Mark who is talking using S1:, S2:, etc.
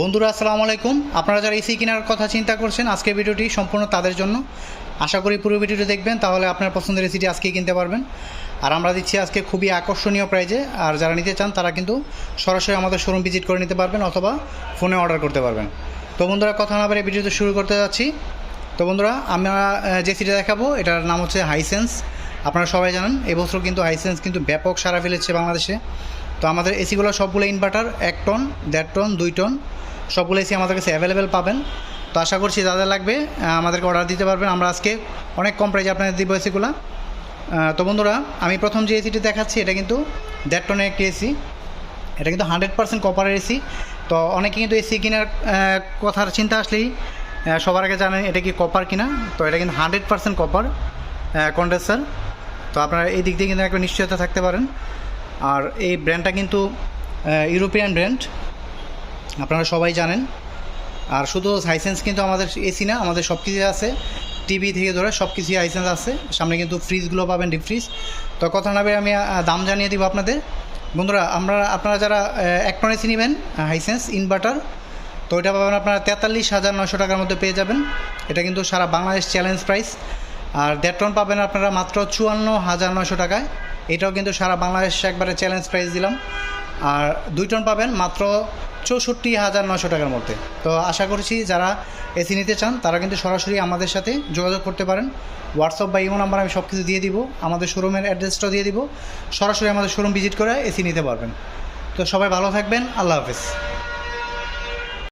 S1: বন্ধুরা, আসসালামু আলাইকুম। আপনারা যারা এসি কেনার কথা চিন্তা করছেন, আজকের ভিডিওটি সম্পূর্ণ তাদের জন্য। আশা করি পুরো ভিডিওটি দেখবেন, তাহলে আপনার পছন্দের এসিটি আজকেই কিনতে পারবেন। আর আমরা দিচ্ছি আজকে খুবই আকর্ষণীয় প্রাইজে আর যারা নিতে চান, তারা কিন্তু সরাসরি আমাদের শোরুম ভিজিট করে নিতে পারবেন অথবা ফোনে অর্ডার করতে পারবেন। তো বন্ধুরা, কথা না বলে ভিডিওতে শুরু করতে যাচ্ছি। তো বন্ধুরা, আমরা যে সিটি দেখাবো, এটার নাম হচ্ছে হাইসেন্স আপনারা সবাই জানেন, এবছর কিন্তু হাইসেন্স কিন্তু ব্যাপক সারা ফেলেছে বাংলাদেশে। তো আমাদের এসিগুলো সবগুলো ইনভার্টার এক টন দেড় টন দুই টন সবগুলো এসি আমাদের কাছে অ্যাভেলেবেল পাবেন। তো আশা করছি যাদের লাগবে আমাদেরকে অর্ডার দিতে পারবেন। আমরা আজকে অনেক কম প্রাইজে আপনাদের দিব এসিগুলো। তো বন্ধুরা, আমি প্রথম যে এসিটি দেখাচ্ছি, এটা কিন্তু দেড় টনের একটি এসি এটা কিন্তু হান্ড্রেড পার্সেন্ট কপারের এসি তো অনেকে কিন্তু এসি কেনার কথার চিন্তা আসলেই সবার আগে জানেন এটা কি কপার কিনা। তো এটা কিন্তু হান্ড্রেড পার্সেন্ট কপার কন্ডেন্সার তো আপনারা এই দিক দিয়ে কিন্তু একটা নিশ্চয়তা থাকতে পারেন। আর এই ব্র্যান্ডটা কিন্তু ইউরোপিয়ান ব্র্যান্ড আপনারা সবাই জানেন। আর শুধু হাইসেন্স কিন্তু আমাদের এসি না, আমাদের সব কিছু আছে। টিভি থেকে ধরে সব কিছুই হাইসেন্স আছে। সামনে কিন্তু ফ্রিজগুলো পাবেন ডিপ ফ্রিজ তো কথা না আমি দাম জানিয়ে দিব আপনাদের। বন্ধুরা, আমরা, আপনারা যারা এক টন এসি নেবেন হাইসেন্স ইনভার্টার তো এটা পাবেন আপনারা তেতাল্লিশ হাজার নশো টাকার মধ্যে পেয়ে যাবেন। এটা কিন্তু সারা বাংলাদেশ চ্যালেঞ্জ প্রাইস আর দেড় টন পাবেন আপনারা মাত্র চুয়ান্ন হাজার নশো টাকায়। এটাও কিন্তু সারা বাংলাদেশ একবারে চ্যালেঞ্জ প্রাইস দিলাম। আর দুই টন পাবেন মাত্র চৌষট্টি হাজার নশো টাকার মধ্যে। তো আশা করছি যারা এসি নিতে চান, তারা কিন্তু সরাসরি আমাদের সাথে যোগাযোগ করতে পারেন। হোয়াটসঅ্যাপ বা ইমো নাম্বার আমি সব কিছু দিয়ে দিব, আমাদের শোরুমের অ্যাড্রেসটাও দিয়ে দিব। সরাসরি আমাদের শোরুম ভিজিট করে এসি নিতে পারবেন। তো সবাই ভালো থাকবেন, আল্লাহ হাফেজ।